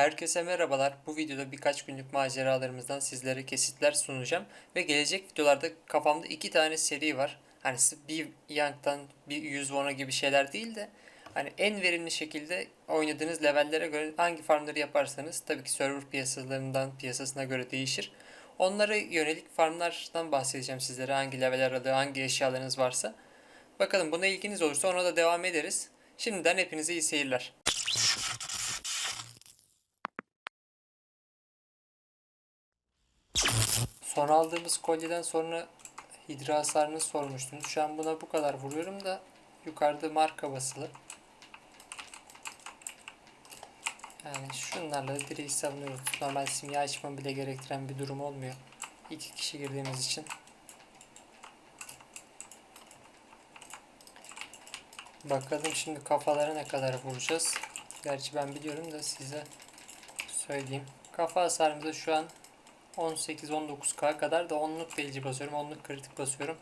Herkese merhabalar. Bu videoda birkaç günlük maceralarımızdan sizlere kesitler sunacağım. Ve gelecek videolarda kafamda iki tane seri var. Hani bir Young'dan bir 100 won'a gibi şeyler değil de hani en verimli şekilde oynadığınız levellere göre hangi farmları yaparsanız tabii ki server piyasalarından piyasasına göre değişir. Onlara yönelik farmlardan bahsedeceğim sizlere hangi level aradığı, hangi eşyalarınız varsa. Bakalım buna ilginiz olursa ona da devam ederiz. Şimdiden hepinize iyi seyirler. Son aldığımız kolyeden sonra hidra hasarını sormuştunuz. Şu an buna bu kadar vuruyorum da yukarıda marka basılı. Yani şunlarla direkt savunuyoruz. Normal simya açma bile gerektiren bir durum olmuyor. İki kişi girdiğimiz için. Bakalım şimdi kafalara ne kadar vuracağız. Gerçi ben biliyorum da size söyleyeyim. Kafa hasarımızda şu an 18-19k kadar da 10'luk delici basıyorum. 10'luk kritik basıyorum.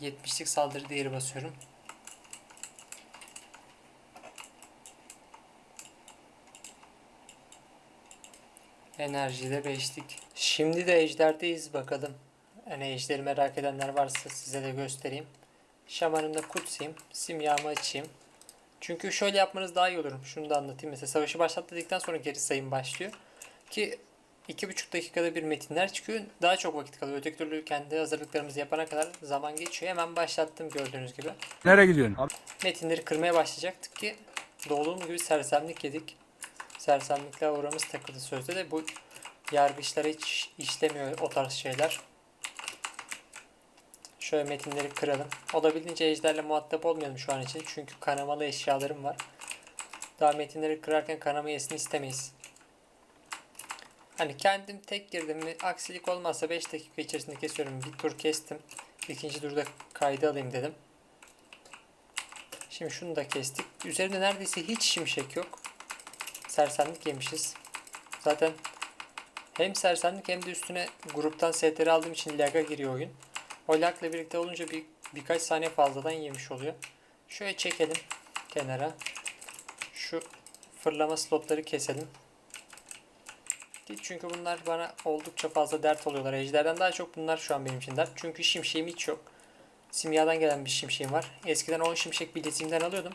70'lik saldırı değeri basıyorum. Enerjide 5'lik. Şimdi de ejderdeyiz bakalım. Hani ejderi merak edenler varsa size de göstereyim. Şamanımda kutsayım. Simyamı açayım. Çünkü şöyle yapmanız daha iyi olur. Şunu da anlatayım. Mesela savaşı başlattıktan sonra geri sayım başlıyor. Ki iki buçuk dakikada bir metinler çıkıyor. Daha çok vakit kalıyor. Öteki türlü kendi hazırlıklarımızı yapana kadar zaman geçiyor. Hemen başlattım gördüğünüz gibi. Nereye gidiyorsun? Metinleri kırmaya başlayacaktık ki doğduğum gibi sersemlik yedik. Sersemlikle uğramız takıldı sözde de bu yargıçlara hiç işlemiyor o tarz şeyler. Şöyle metinleri kıralım. Olabildiğince ejderle muhatap olmayalım şu an için. Çünkü kanamalı eşyalarım var. Daha metinleri kırarken kanama yesini istemeyiz. Hani kendim tek girdim mi aksilik olmazsa 5 dakika içerisinde kesiyorum. Bir tur kestim. İkinci turda kaydı alayım dedim. Şimdi şunu da kestik. Üzerinde neredeyse hiç şimşek yok. Sersemlik yemişiz. Zaten hem sersemlik hem de üstüne gruptan STR aldığım için lag'a giriyor oyun. O lag'la birlikte olunca bir, birkaç saniye fazladan yemiş oluyor. Şöyle çekelim kenara. Şu fırlama slotları keselim. Çünkü bunlar bana oldukça fazla dert oluyorlar. Ejderden daha çok bunlar şu an benim için dert. Çünkü şimşeğim hiç yok. Simyadan gelen bir şimşeğim var. Eskiden 10 şimşek bileziğimden alıyordum.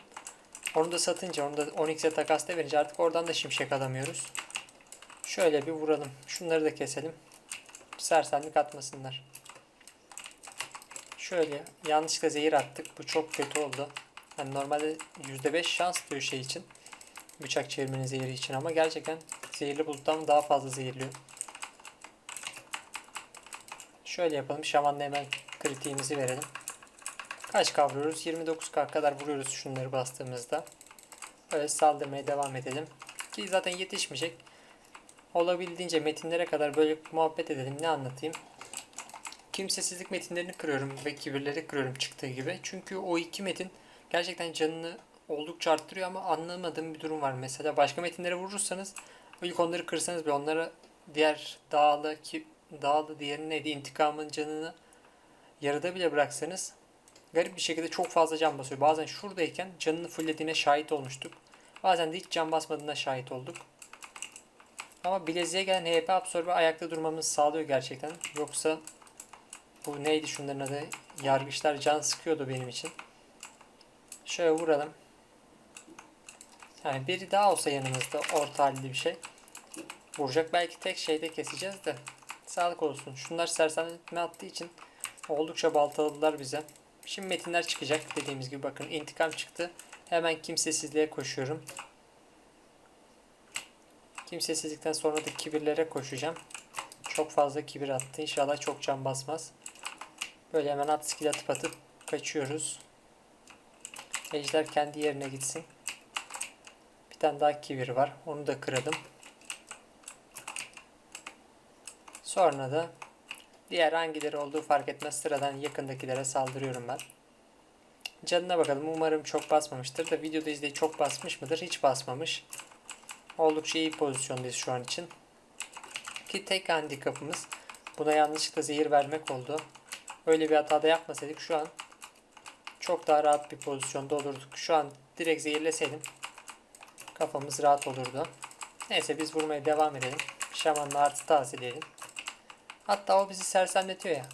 Onu da satınca, onu da 10x'e takasta verince artık oradan da şimşek alamıyoruz. Şöyle bir vuralım. Şunları da keselim. Sersemlik atmasınlar. Şöyle yanlışlıkla zehir attık. Bu çok kötü oldu. Yani normalde %5 şans diyor şey için. Bıçak çevirmenin zehri için ama gerçekten zehirli buluttan daha fazla zehirliyor. Şöyle yapalım. Şamanla hemen kritiğimizi verelim. Kaç kavruyoruz? 29k kadar vuruyoruz şunları bastığımızda. Böyle saldırmaya devam edelim. Ki zaten yetişmeyecek. Olabildiğince metinlere kadar böyle muhabbet edelim. Ne anlatayım? Kimsesizlik metinlerini kırıyorum ve kibirleri kırıyorum çıktığı gibi. Çünkü o iki metin gerçekten canını oldukça arttırıyor ama anlamadığım bir durum var. Mesela başka metinlere vurursanız ilk onları kırsanız ve onlara diğer dağlı ki dağlı diğerinin neydi intikamın canını yarıda bile bıraksanız garip bir şekilde çok fazla can basıyor. Bazen şuradayken canını fulllediğine şahit olmuştuk. Bazen de hiç can basmadığına şahit olduk. Ama bileziğe gelen HP absorbe ayakta durmamızı sağlıyor gerçekten. Yoksa bu neydi şunların adı? Yargıçlar can sıkıyordu benim için. Şöyle vuralım. Yani biri daha olsa yanımızda orta halli bir şey. Vuracak belki tek şeyde keseceğiz de. Sağlık olsun. Şunlar sersemletme attığı için oldukça baltaladılar bize. Şimdi metinler çıkacak dediğimiz gibi bakın intikam çıktı. Hemen kimsesizliğe koşuyorum. Kimsesizlikten sonra da kibirlere koşacağım. Çok fazla kibir attı. İnşallah çok can basmaz. Böyle hemen at skill atıp atıp kaçıyoruz. Ejder kendi yerine gitsin. Bir tane daha kibir var. Onu da kıralım. Sonra da diğer hangileri olduğu fark etmez. Sıradan yakındakilere saldırıyorum ben. Canına bakalım. Umarım çok basmamıştır da videoda izleyi çok basmış mıdır? Hiç basmamış. Oldukça iyi pozisyondayız şu an için. Ki tek handikapımız buna yanlışlıkla zehir vermek oldu. Öyle bir hata da yapmasaydık şu an çok daha rahat bir pozisyonda olurduk. Şu an direkt zehirleseydim kafamız rahat olurdu. Neyse biz vurmaya devam edelim. Şamanla artı tazeleyelim. Hatta o bizi sersemletiyor ya.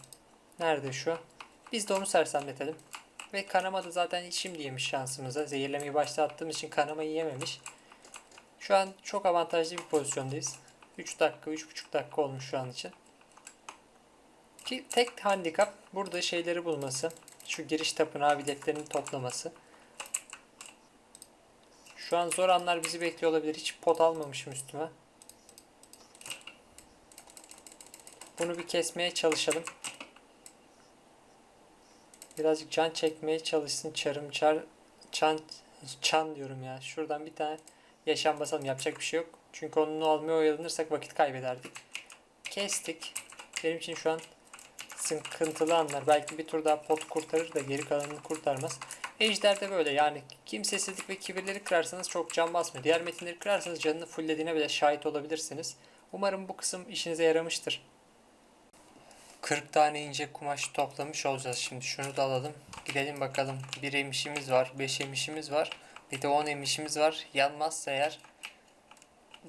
Nerede şu? Biz de onu sersemletelim. Ve kanama da zaten şimdi yemiş şansımıza. Zehirlemeyi başta attığımız için kanamayı yememiş. Şu an çok avantajlı bir pozisyondayız. 3 dakika, 3,5 dakika olmuş şu an için. Ki tek handikap burada şeyleri bulması. Şu giriş tapınağı biletlerini toplaması. Şu an zor anlar bizi bekliyor olabilir. Hiç pot almamışım üstüme. Bunu bir kesmeye çalışalım. Birazcık can çekmeye çalışsın. Çarım çar çan çan diyorum ya. Şuradan bir tane yaşam basalım. Yapacak bir şey yok. Çünkü onu almaya oyalanırsak vakit kaybederdik. Kestik. Benim için şu an sıkıntılı anlar. Belki bir tur daha pot kurtarır da geri kalanını kurtarmaz. Ejder de böyle yani kimsesizlik ve kibirleri kırarsanız çok can basmıyor. Diğer metinleri kırarsanız canını fulllediğine bile şahit olabilirsiniz. Umarım bu kısım işinize yaramıştır. 40 tane ince kumaş toplamış olacağız şimdi. Şunu da alalım. Gidelim bakalım. Bir emişimiz var, 5 emişimiz var. Bir de 10 emişimiz var. Yanmazsa eğer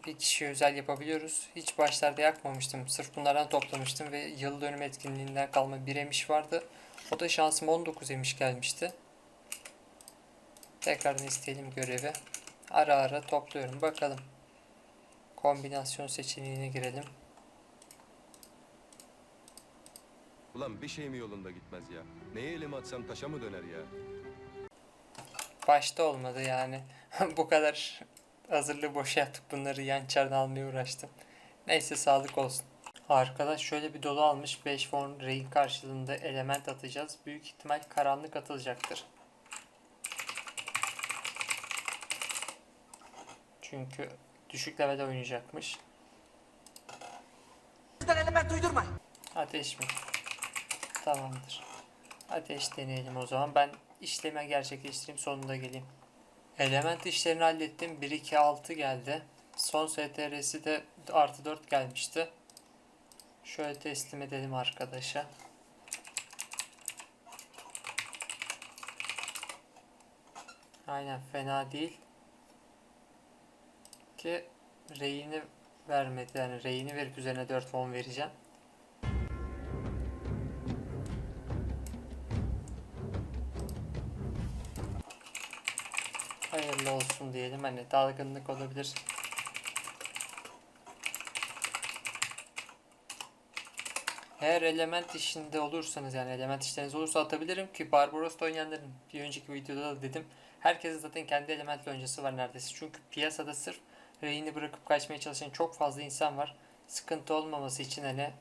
bir kişi özel yapabiliyoruz. Hiç başlarda yakmamıştım. Sırf bunlardan toplamıştım ve yıl dönüm etkinliğinden kalma bir emiş vardı. O da şansım 19 emiş gelmişti. Tekrardan isteyelim görevi. Ara ara topluyorum. Bakalım. Kombinasyon seçeneğine girelim. Ulan bir şey mi yolunda gitmez ya? Neye elimi atsam taşa mı döner ya? Başta olmadı yani. Bu kadar hazırlığı boşa yaptık bunları yan çardan almaya uğraştım. Neyse sağlık olsun. Arkadaş şöyle bir dolu almış 5 form reyin karşılığında element atacağız. Büyük ihtimal karanlık atılacaktır. Çünkü düşük levelde oynayacakmış. Bizden element uydurma. Ateş mi? Tamamdır. Ateş deneyelim o zaman. Ben işleme gerçekleştireyim sonunda geleyim. Element işlerini hallettim. 1 2 6 geldi. Son STR'si de artı 4 gelmişti. Şöyle teslim edelim arkadaşa. Aynen fena değil. Ki reyini vermedi. Yani reyini verip üzerine 4 won vereceğim. Hayırlı olsun diyelim. Hani dalgınlık olabilir. Eğer element işinde olursanız yani element işleriniz olursa atabilirim ki Barbaros'ta oynayanların bir önceki videoda da dedim. Herkesin zaten kendi elementle öncesi var neredeyse. Çünkü piyasada sırf reyini bırakıp kaçmaya çalışan çok fazla insan var. Sıkıntı olmaması için hani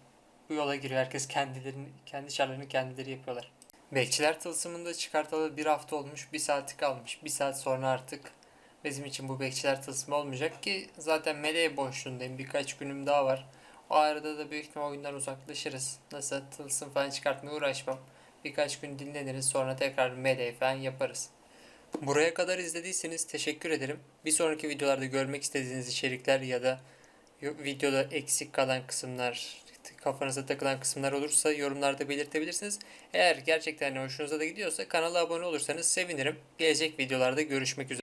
bu yola giriyor. Herkes kendilerini, kendi çarlarını kendileri yapıyorlar. Bekçiler tılsımında çıkartalı bir hafta olmuş. Bir saati kalmış. Bir saat sonra artık bizim için bu bekçiler tılsımı olmayacak ki zaten meleğe boşluğundayım. Birkaç günüm daha var. O arada da büyük ihtimal oyundan uzaklaşırız. Nasıl tılsım falan çıkartmaya uğraşmam. Birkaç gün dinleniriz sonra tekrar meleğe falan yaparız. Buraya kadar izlediyseniz teşekkür ederim. Bir sonraki videolarda görmek istediğiniz içerikler ya da videoda eksik kalan kısımlar, kafanıza takılan kısımlar olursa yorumlarda belirtebilirsiniz. Eğer gerçekten hoşunuza da gidiyorsa kanala abone olursanız sevinirim. Gelecek videolarda görüşmek üzere.